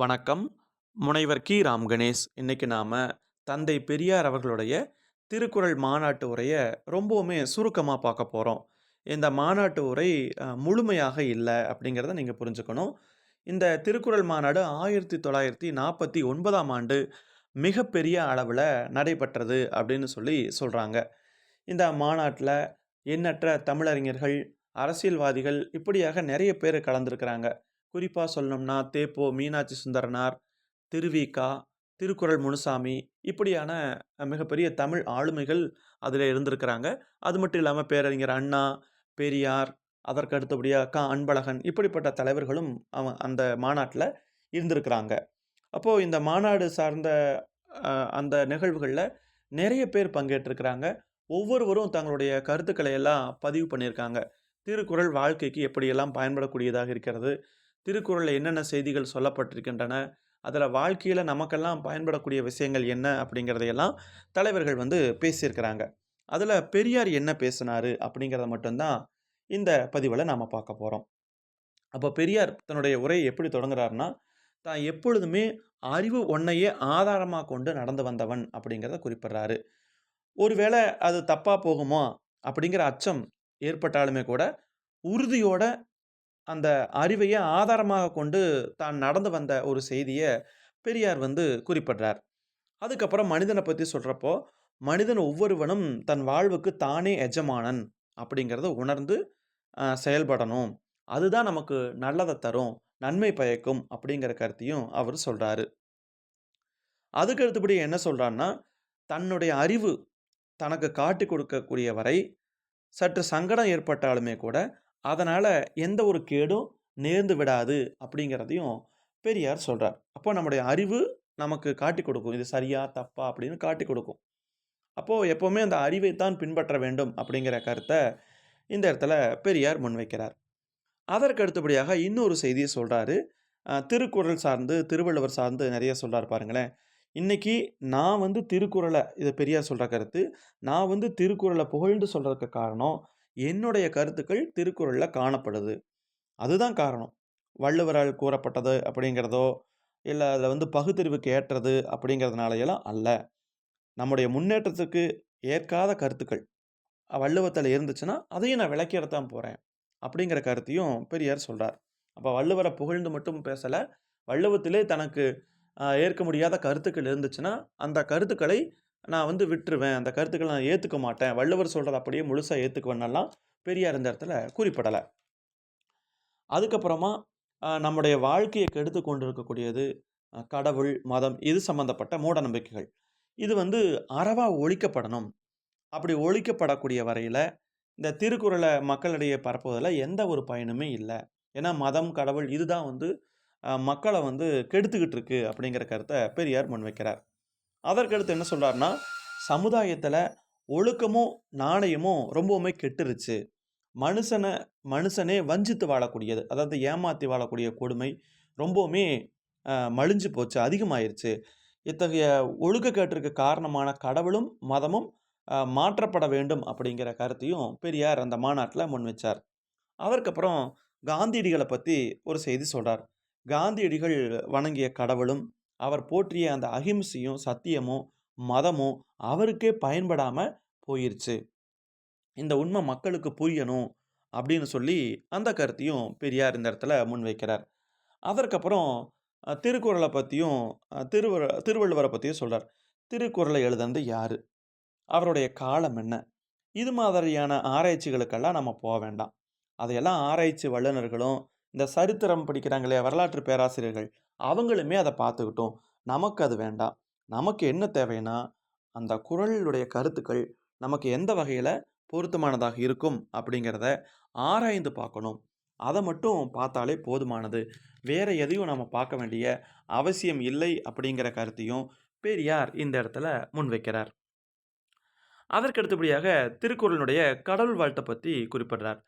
வணக்கம். முனைவர் கி. ராம் கணேஷ். இன்னைக்கு நாம் தந்தை பெரியார் அவர்களுடைய திருக்குறள் மாநாட்டு உரையை ரொம்பவுமே சுருக்கமாக பார்க்க போகிறோம் இந்த மாநாட்டு உரை முழுமையாக இல்லை அப்படிங்கிறத நீங்கள் புரிஞ்சுக்கணும். இந்த திருக்குறள் மாநாடு 1949ஆம் ஆண்டு மிகப்பெரிய அளவில் நடைபெற்றது அப்படின்னு சொல்லி சொல்கிறாங்க இந்த மாநாட்டில் எண்ணற்ற தமிழறிஞர்கள், அரசியல்வாதிகள் இப்படியாக நிறைய பேர் கலந்துருக்கிறாங்க குறிப்பாக சொல்லணும்னா தேப்போ மீனாட்சி சுந்தரனார், திருவிகா திருக்குறள் முனுசாமி இப்படியான மிகப்பெரிய தமிழ் ஆளுமைகள் அதில் இருந்திருக்கிறாங்க. அது மட்டும் இல்லாமல் பேரறிஞர் அண்ணா, பெரியார், அதற்கு அடுத்தபடியாக கா அன்பழகன் இப்படிப்பட்ட தலைவர்களும் அவன் அந்த மாநாட்டில் இருந்திருக்கிறாங்க. அப்போது இந்த மாநாடு சார்ந்த அந்த நிகழ்வுகளில் நிறைய பேர் பங்கேற்றிருக்கிறாங்க. ஒவ்வொருவரும் தங்களுடைய கருத்துக்களை எல்லாம் பதிவு பண்ணியிருக்காங்க. திருக்குறள் வாழ்க்கைக்கு எப்படியெல்லாம் பயன்படக்கூடியதாக இருக்கிறது? திருக்குறளில் என்னென்ன செய்திகள் சொல்லப்பட்டிருக்கின்றன? அதில் வாழ்க்கையில் நமக்கெல்லாம் பயன்படக்கூடிய விஷயங்கள் என்ன? அப்படிங்கிறதையெல்லாம் தலைவர்கள் வந்து பேசியிருக்கிறாங்க. அதில் பெரியார் என்ன பேசினார் அப்படிங்கிறத மட்டும்தான் இந்த பதிவில் நாம் பார்க்க போகிறோம் அப்போ பெரியார் தன்னுடைய உரையை எப்படி தொடங்குறாருன்னா தான் எப்பொழுதுமே அறிவு ஒன்னையே ஆதாரமாக கொண்டு நடந்து வந்தவன் அப்படிங்கிறத குறிப்பிட்றாரு ஒருவேளை அது தப்பாக போகுமா அப்படிங்கிற அச்சம் ஏற்பட்டாலுமே கூட, உறுதியோட அந்த அறிவையே ஆதாரமாக கொண்டு தான் நடந்து வந்த ஒரு செய்தியை பெரியார் வந்து குறிப்பிடுறார். அதுக்கப்புறம் மனிதனை பற்றி சொல்கிறப்போ மனிதன் ஒவ்வொருவனும் தன் வாழ்வுக்கு தானே எஜமானன் அப்படிங்கிறத உணர்ந்து செயல்படணும். அதுதான் நமக்கு நல்லதை தரும், நன்மை பயக்கும் அப்படிங்கிற கருத்தையும் அவர் சொல்கிறாரு அதுக்கு அடுத்தபடி என்ன சொல்கிறான்னா தன்னுடைய அறிவு தனக்கு காட்டிக் கொடுக்கக்கூடிய வரை, சற்று சங்கடம் ஏற்பட்டாலுமே கூட, அதனால் எந்த ஒரு கேடும் நேர்ந்து விடாது அப்படிங்கிறதையும் பெரியார் சொல்கிறார் அப்போ நம்முடைய அறிவு நமக்கு காட்டி கொடுக்கும். இது சரியா? தப்பா? அப்படின்னு காட்டிக் கொடுக்கும். அப்போது எப்போவுமே அந்த அறிவை தான் பின்பற்ற வேண்டும் அப்படிங்கிற கருத்தை இந்த இடத்துல பெரியார் முன்வைக்கிறார். அதற்கு அடுத்தபடியாக இன்னொரு செய்தியை சொல்கிறாரு திருக்குறள் சார்ந்து, திருவள்ளுவர் சார்ந்து நிறைய சொல்கிறார் பாருங்களேன். இன்றைக்கி நான் வந்து திருக்குறளை இதை பெரியார் சொல்கிற கருத்து. நான் வந்து திருக்குறளை புகழ்ந்து சொல்கிறதுக்கு காரணம், என்னுடைய கருத்துக்கள் திருக்குறளில் காணப்படுது. அதுதான் காரணம். வள்ளுவரால் கூறப்பட்டது அப்படிங்கிறதோ, இல்லை அதில் வந்து பகுத்தறிவுக்கு ஏற்றது அப்படிங்கிறதுனாலயெல்லாம் அல்ல. நம்முடைய முன்னேற்றத்துக்கு ஏற்காத கருத்துக்கள் வள்ளுவத்தில் இருந்துச்சுன்னா, அதையும் நான் விளக்கிற தான் அப்படிங்கிற கருத்தையும் பெரியார் சொல்கிறார் அப்போ வள்ளுவர புகழ்ந்து மட்டும் பேசலை வள்ளுவத்திலே தனக்கு ஏற்க முடியாத கருத்துக்கள் இருந்துச்சுன்னா, அந்த கருத்துக்களை நான் வந்து விட்டுருவேன். அந்த கருத்துக்களை நான் ஏற்றுக்க மாட்டேன். வள்ளுவர் சொல்கிறத அப்படியே முழுசாக ஏத்துக்குவேன்னெல்லாம் பெரியார் இந்த இடத்துல குறிப்பிடலை அதுக்கப்புறமா நம்முடைய வாழ்க்கையை கெடுத்து கொண்டு இருக்கக்கூடியது கடவுள், மதம் இது சம்மந்தப்பட்ட மூட நம்பிக்கைகள். இது வந்து அறவா ஒழிக்கப்படணும். அப்படி ஒழிக்கப்படக்கூடிய வரையில் இந்த திருக்குறளை மக்களிடையே பரப்புவதில் எந்த ஒரு பயனுமே இல்லை ஏன்னா மதம், கடவுள் இதுதான் வந்து மக்களை வந்து கெடுத்துக்கிட்டு இருக்கு அப்படிங்கிற கருத்தை பெரியார் முன்வைக்கிறார். அதற்கடுத்து என்ன சொல்கிறாருன்னா சமுதாயத்தில் ஒழுக்கமும், நாணயமும் ரொம்பவுமே கெட்டுருச்சு. மனுஷனை மனுஷனே வஞ்சித்து வாழக்கூடியது. அதாவது ஏமாத்தி வாழக்கூடிய கொடுமை ரொம்பவுமே மலிஞ்சு போச்சு, அதிகமாயிருச்சு. இத்தகைய ஒழுக்கக்கேட்டிற்கு காரணமான கடவுளும், மதமும் மாற்றப்பட வேண்டும் அப்படிங்கிற கருத்தையும் பெரியார் அந்த மாநாட்டில் முன் வச்சார் அதற்கப்புறம் காந்தியடிகளை பற்றி ஒரு செய்தி சொல்கிறார் காந்தியடிகள் வணங்கிய கடவுளும், அவர் போற்றிய அந்த அகிம்சையும், சத்தியமும், மதமும் அவருக்கே பயன்படாமல் போயிருச்சு. இந்த உண்மை மக்களுக்கு புரியணும் அப்படின்னு சொல்லி அந்த கருத்தையும் பெரியார் இந்த இடத்துல முன்வைக்கிறார். அதற்கப்புறம் திருக்குறளை பற்றியும் பத்தியும், அ திருவ திருவள்ளுவர பத்தியும் சொல்றார். திருக்குறள எழுதினது அவருடைய காலம் என்ன? இது மாதிரியான ஆராய்ச்சிகளுக்கெல்லாம் நம்ம போக வேண்டாம். அதையெல்லாம் ஆராய்ச்சி வல்லுனர்களும், இந்த சரித்திரம் படிக்கிறாங்களே வரலாற்று பேராசிரியர்கள் அவங்களுமே அதை பார்த்துக்கிட்டோம் நமக்கு அது வேண்டாம். நமக்கு என்ன தேவைன்னா, அந்த குரலுடைய கருத்துக்கள் நமக்கு எந்த வகையில் பொருத்தமானதாக இருக்கும் அப்படிங்கிறத ஆராய்ந்து பார்க்கணும். அதை மட்டும் பார்த்தாலே போதுமானது. வேறு எதையும் நம்ம பார்க்க வேண்டிய அவசியம் இல்லை அப்படிங்கிற கருத்தையும் பெரியார் இந்த இடத்துல முன்வைக்கிறார். அதற்கு அடுத்தபடியாக திருக்குறளினுடைய கடவுள் வாழ்த்தை பற்றி குறிப்பிடுறார்.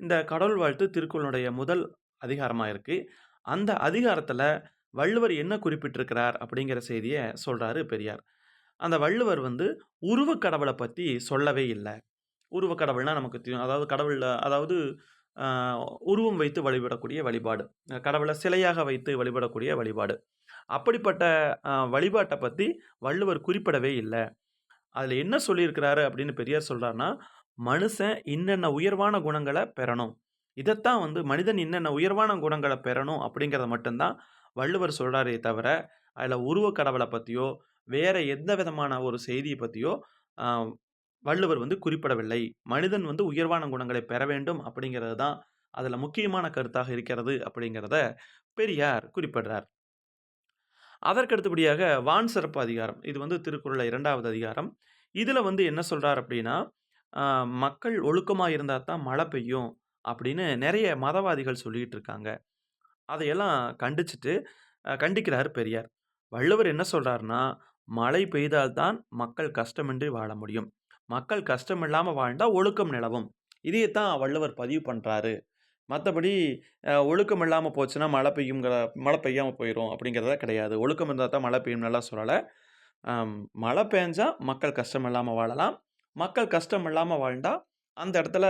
இந்த கடவுள் வாழ்த்து திருக்குறளினுடைய முதல் அதிகாரமாக இருக்குது அந்த அதிகாரத்தில் வள்ளுவர் என்ன குறிப்பிட்டிருக்கிறார் அப்படிங்கிற செய்தியை சொல்கிறாரு பெரியார். அந்த வள்ளுவர் வந்து உருவக் கடவுளை பற்றி சொல்லவே இல்லை உருவக் கடவுள்னால் நமக்கு தெரியும். அதாவது கடவுளில் அதாவது உருவம் வைத்து வழிபடக்கூடிய வழிபாடு. கடவுளை சிலையாக வைத்து வழிபடக்கூடிய வழிபாடு. அப்படிப்பட்ட வழிபாட்டை பற்றி வள்ளுவர் குறிப்பிடவே இல்லை அதில் என்ன சொல்லியிருக்கிறாரு அப்படின்னு பெரியார் சொல்கிறாருன்னா மனுஷன் இன்னென்ன உயர்வான குணங்களை பெறணும். இதைத்தான் வந்து மனிதன் இன்னென்ன உயர்வான குணங்களை பெறணும் அப்படிங்கிறத மட்டும்தான் வள்ளுவர் சொல்கிறாரே தவிர, அதில் உருவக் கடவுளை பற்றியோ வேறு எந்த விதமான ஒரு செய்தியை பற்றியோ வள்ளுவர் வந்து குறிப்பிடவில்லை. மனிதன் வந்து உயர்வான குணங்களை பெற வேண்டும் அப்படிங்கிறது தான் அதில் முக்கியமான கருத்தாக இருக்கிறது அப்படிங்கிறத பெரியார் குறிப்பிடுறார். அதற்கு அடுத்தபடியாக வான் சிறப்பு அதிகாரம். இது வந்து திருக்குறளில் இரண்டாவது அதிகாரம். இதில் வந்து என்ன சொல்கிறார் அப்படின்னா, மக்கள் ஒழுக்கமாக இருந்தால் தான் மழை பெய்யும் அப்படின்னு நிறைய மதவாதிகள் சொல்லிகிட்டு இருக்காங்க. அதையெல்லாம் கண்டிச்சுட்டு கண்டிக்கிறார் பெரியார். வள்ளுவர் என்ன சொல்கிறாருன்னா மழை பெய்தால் தான் மக்கள் கஷ்டமின்றி வாழ முடியும். மக்கள் கஷ்டம் இல்லாமல் வாழ்ந்தால் ஒழுக்கம் நிலவும். இதையத்தான் வள்ளுவர் பதிவு பண்ணுறாரு மற்றபடி ஒழுக்கம் இல்லாமல் போச்சுன்னா மழை பெய்யுங்கிற மழை பெய்யாமல் போயிடும் அப்படிங்கிறத கிடையாது. ஒழுக்கம் இருந்தால் தான் மழை பெய்யும் நல்லா சொல்லலை மழை பெஞ்சால் மக்கள் கஷ்டம் இல்லாமல் வாழலாம். மக்கள் கஷ்டம் இல்லாமல் வாழ்ந்தால் அந்த இடத்துல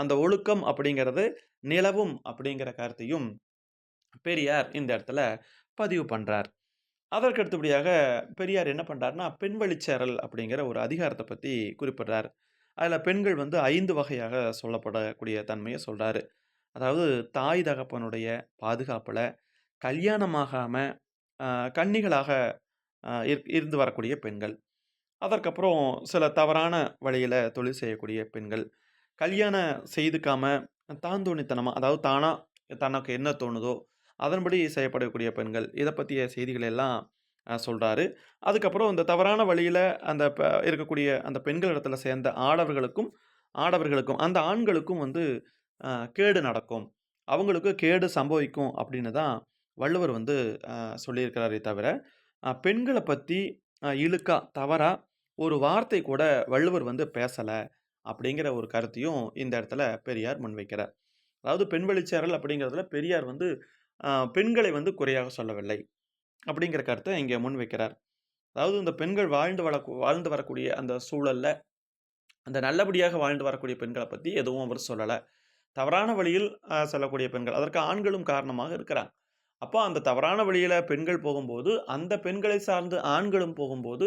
அந்த ஒழுக்கம் அப்படிங்கிறது நிலவும் அப்படிங்கிற கருத்தையும் பெரியார் இந்த இடத்துல பதிவு பண்ணுறார் அதற்கு அடுத்தபடியாக பெரியார் என்ன பண்ணுறாருன்னா பெண் வழிச்சேரல் அப்படிங்கிற ஒரு அதிகாரத்தை பற்றி குறிப்பிடுறார். அதில் பெண்கள் வந்து ஐந்து வகையாக சொல்லப்படக்கூடிய தன்மையை சொல்கிறாரு அதாவது தாய் தகப்பனுடைய பாதுகாப்பில் கல்யாணமாகாமல் கன்னிகளாக இருந்து வரக்கூடிய பெண்கள். அதற்கப்புறம் சில தவறான வழியில் தொழில் செய்யக்கூடிய பெண்கள். கல்யாணம் செய்துக்காம தாந்தோணித்தனமாக அதாவது தானாக தனக்கு என்ன தோணுதோ, அதன்படி செய்யப்படக்கூடிய பெண்கள். இதை பற்றிய செய்திகள் எல்லாம் சொல்கிறாரு அதுக்கப்புறம் இந்த தவறான வழியில் அந்த இருக்கக்கூடிய அந்த பெண்கள் இடத்துல சேர்ந்த ஆடவர்களுக்கும் ஆடவர்களுக்கும் அந்த ஆண்களுக்கும் வந்து கேடு நடக்கும். அவங்களுக்கு கேடு சம்பவிக்கும் அப்படின்னு தான் வள்ளுவர் வந்து சொல்லியிருக்கிறாரே தவிர, பெண்களை பற்றி இழுக்கா, தவறா ஒரு வார்த்தை கூட வள்ளுவர் வந்து பேசலை அப்படிங்கிற ஒரு கருத்தையும் இந்த இடத்துல பெரியார் முன்வைக்கிறார். அதாவது பெண்வழிச்சேறல் அப்படிங்கிறதுல பெரியார் வந்து பெண்களை வந்து குறையாக சொல்லவில்லை. அப்படிங்கிற கருத்தை இங்கே முன் வைக்கிறார் அதாவது இந்த பெண்கள் வாழ்ந்து வள வாழ்ந்து வரக்கூடிய அந்த சூழலில் அந்த நல்லபடியாக வாழ்ந்து வரக்கூடிய பெண்களை பற்றி எதுவும் அவர் சொல்லலை தவறான வழியில் செல்லக்கூடிய பெண்கள். அதற்கு ஆண்களும் காரணமாக இருக்கிறாங்க. அப்போ அந்த தவறான வழியில் பெண்கள் போகும்போது, அந்த பெண்களை சார்ந்து ஆண்களும் போகும்போது,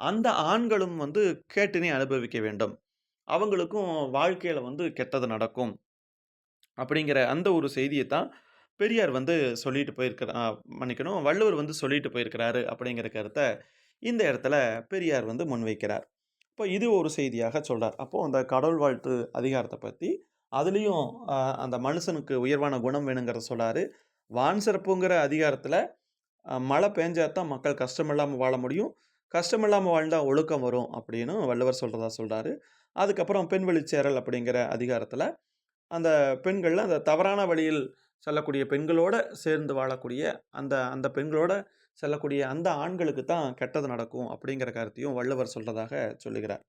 அந்த ஆண்களும் வந்து கேட்டினை அனுபவிக்க வேண்டும். அவங்களுக்கும் வாழ்க்கையில் வந்து கெட்டது நடக்கும். அப்படிங்கிற அந்த ஒரு செய்தியை தான் பெரியார் வந்து சொல்லிட்டு போயிருக்கிற மன்னிக்கணும். வள்ளுவர் வந்து சொல்லிட்டு போயிருக்கிறாரு அப்படிங்கிற கருத்தை இந்த இடத்துல பெரியார் வந்து முன்வைக்கிறார். இப்போ இது ஒரு செய்தியாக சொல்கிறார் அப்போது அந்த கடவுள் வாழ்த்து அதிகாரத்தை பற்றி அதுலேயும் அந்த மனுஷனுக்கு உயர்வான குணம் வேணுங்கிறத சொல்கிறாரு வான் சிறப்புங்கிற அதிகாரத்தில் மழை பேஞ்சா தான் மக்கள் கஷ்டமில்லாமல் வாழ முடியும். கஷ்டமில்லாமல் வாழ்ந்தால் ஒழுக்கம் வரும் அப்படின்னு வள்ளுவர் சொல்கிறதா சொல்கிறாரு அதுக்கப்புறம் பெண்வழிச்சேறல் அப்படிங்கிற அதிகாரத்தில் அந்த பெண்களில் அந்த தவறான வழியில் செல்லக்கூடிய பெண்களோட சேர்ந்து வாழக்கூடிய அந்த அந்த பெண்களோட செல்லக்கூடிய அந்த ஆண்களுக்கு தான் கெட்டது நடக்கும் அப்படிங்கிற கருத்தையும் வள்ளுவர் சொல்கிறதாக சொல்லுகிறார்.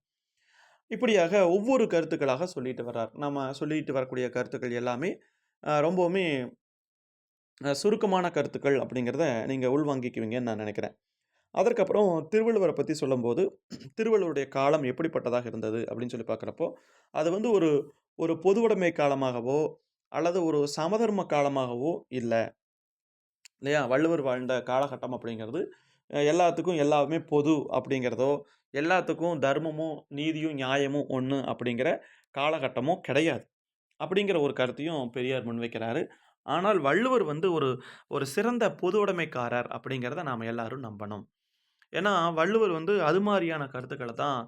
இப்படியாக ஒவ்வொரு கருத்துக்களாக சொல்லிட்டு வர்றார். நம்ம சொல்லிட்டு வரக்கூடிய கருத்துக்கள் எல்லாமே ரொம்பவுமே சுருக்கமான கருத்துக்கள் அப்படிங்கிறத நீங்கள் உள்வாங்கிக்குவீங்கன்னு நான் நினைக்கிறேன் அதற்கப்புறம் திருவள்ளுவரை பற்றி சொல்லும்போது, திருவள்ளுவருடைய காலம் எப்படிப்பட்டதாக இருந்தது அப்படின்னு சொல்லி பார்க்குறப்போ அது வந்து ஒரு ஒரு பொதுவுடைமை காலமாகவோ, அல்லது ஒரு சமதர்ம காலமாகவோ இல்லை இல்லையா? வள்ளுவர் வாழ்ந்த காலகட்டம் அப்படிங்கிறது, எல்லாத்துக்கும் எல்லாமே பொது அப்படிங்கிறதோ, எல்லாத்துக்கும் தர்மமும், நீதியும், நியாயமும் ஒன்று அப்படிங்கிற காலகட்டமும் கிடையாது. அப்படிங்கிற ஒரு கருத்தையும் பெரியார் முன்வைக்கிறாரு. ஆனால் வள்ளுவர் வந்து ஒரு ஒரு சிறந்த பொதுவுடைமைக்காரர் அப்படிங்கிறத நாம் எல்லாரும் நம்பணும். ஏன்னா, வள்ளுவர் வந்து அது மாதிரியான கருத்துக்களை தான்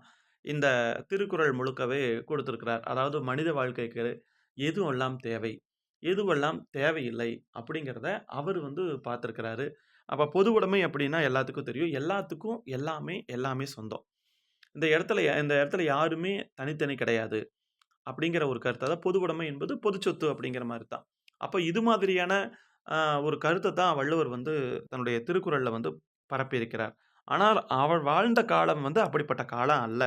இந்த திருக்குறள் முழுக்கவே கொடுத்துருக்கிறார் அதாவது மனித வாழ்க்கைக்கு எதுவெல்லாம் தேவை? எதுவெல்லாம் தேவையில்லை? அப்படிங்கிறத அவர் வந்து பார்த்துருக்குறாரு அப்போ பொது பொதுவுடைமை அப்படின்னா எல்லாத்துக்கும் தெரியும். எல்லாத்துக்கும் எல்லாமே, எல்லாமே சொந்தம். இந்த இடத்துல இந்த இடத்துல யாருமே தனித்தனி கிடையாது. அப்படிங்கிற ஒரு கருத்தை அதாவது பொதுவுடைமை என்பது பொது சொத்து அப்படிங்கிற மாதிரி தான். அப்போ இது மாதிரியான ஒரு கருத்தை தான் வள்ளுவர் வந்து தன்னுடைய திருக்குறளில் வந்து பரப்பியிருக்கிறார். ஆனால் அவர் வாழ்ந்த காலம் வந்து அப்படிப்பட்ட காலம் அல்ல.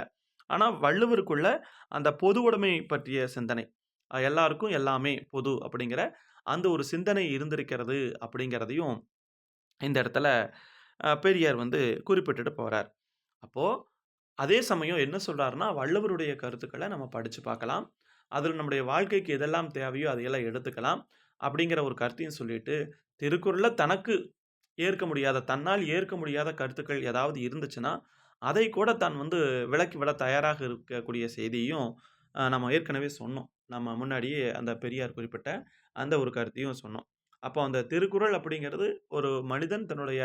ஆனால் வள்ளுவருக்குள்ள அந்த பொதுவுடைமை பற்றிய சிந்தனை. எல்லாருக்கும் எல்லாமே பொது அப்படிங்கிற அந்த ஒரு சிந்தனை இருந்திருக்கிறது அப்படிங்கிறதையும் இந்த இடத்துல பெரியார் வந்து குறிப்பிட்டுட்டு போகிறார் அப்போது அதே சமயம் என்ன சொல்கிறாருன்னா வள்ளுவருடைய கருத்துக்களை நம்ம படித்து பார்க்கலாம். அதில் நம்முடைய வாழ்க்கைக்கு எதெல்லாம் தேவையோ அதையெல்லாம் எடுத்துக்கலாம். அப்படிங்கிற ஒரு கருத்தையும் சொல்லிட்டு, திருக்குறளில் தனக்கு ஏற்க முடியாத, தன்னால் ஏற்க முடியாத கருத்துக்கள் ஏதாவது இருந்துச்சுன்னா, அதை கூட தான் வந்து விலக்கி விட தயாராக இருக்கக்கூடிய செய்தியும் நம்ம ஏற்கனவே சொன்னோம். நம்ம முன்னாடியே அந்த பெரியார் குறிப்பிட்ட அந்த ஒரு கருத்தையும் சொன்னோம். அப்போ அந்த திருக்குறள் அப்படிங்கிறது ஒரு மனிதன் தன்னுடைய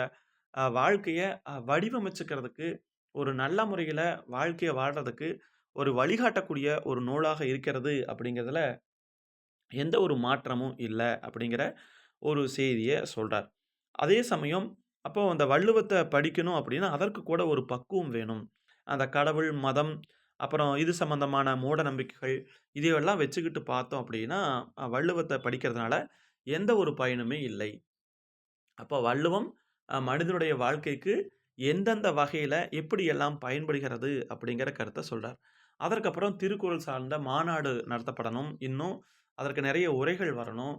வாழ்க்கையை வடிவமைச்சுக்கிறதுக்கு, ஒரு நல்ல முறையில் வாழ்க்கையை வாழ்கிறதுக்கு ஒரு வழிகாட்டக்கூடிய ஒரு நூலாக இருக்கிறது அப்படிங்கிறதுல எந்த ஒரு மாற்றமும் இல்லை அப்படிங்கிற ஒரு செய்தியை சொல்கிறார் அதே சமயம் அப்போ அந்த வள்ளுவத்தை படிக்கணும் அப்படின்னா, அதற்கு கூட ஒரு பக்குவம் வேணும். அந்த கடவுள், மதம், அப்புறம் இது சம்மந்தமான மூட நம்பிக்கைகள், இதையெல்லாம் வச்சுக்கிட்டு பார்த்தோம் அப்படின்னா, வள்ளுவத்தை படிக்கிறதுனால எந்த ஒரு பயனுமே இல்லை. அப்போ வள்ளுவம் மனிதனுடைய வாழ்க்கைக்கு எந்தெந்த வகையில் எப்படியெல்லாம் பயன்படுகிறது அப்படிங்கிற கருத்தை சொல்கிறார் அதற்கப்புறம் திருக்குறள் சார்ந்த மாநாடு நடத்தப்படணும். இன்னும் அதற்கு நிறைய உரைகள் வரணும்.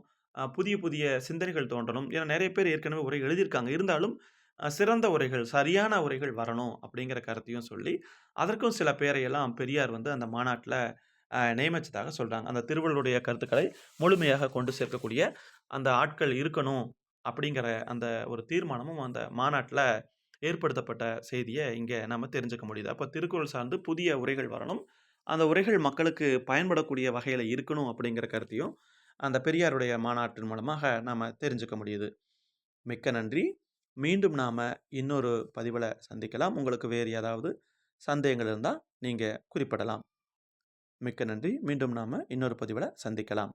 புதிய புதிய சிந்தனைகள் தோன்றணும். ஏன்னா நிறைய பேர் ஏற்கனவே உரை எழுதியிருக்காங்க. இருந்தாலும் சிறந்த உரைகள், சரியான உரைகள் வரணும் அப்படிங்கிற கருத்தையும் சொல்லி, அதற்கும் சில பேரையெல்லாம் பெரியார் வந்து அந்த மாநாட்டில் நியமித்ததாக சொல்கிறாங்க அந்த திருவள்ளுடைய கருத்துக்களை முழுமையாக கொண்டு சேர்க்கக்கூடிய அந்த ஆட்கள் இருக்கணும். அப்படிங்கிற அந்த ஒரு தீர்மானமும் அந்த மாநாட்டில் ஏற்படுத்தப்பட்ட செய்தியை இங்கே நம்ம தெரிஞ்சுக்க முடியுது. அப்போ திருக்குறள் சார்ந்து புதிய உரைகள் வரணும். அந்த உரைகள் மக்களுக்கு பயன்படக்கூடிய வகையில் இருக்கணும் அப்படிங்கிற கருத்தையும், அந்த பெரியாருடைய மாநாட்டின் மூலமாக நாம் தெரிஞ்சுக்க முடியுது. மிக்க நன்றி. மீண்டும் நாம் இன்னொரு பதிவில் சந்திக்கலாம். உங்களுக்கு வேறு ஏதாவது சந்தேகங்கள் இருந்தால் நீங்கள் குறிப்பிடலாம். மிக்க நன்றி. மீண்டும் நாம் இன்னொரு பதிவில் சந்திக்கலாம்.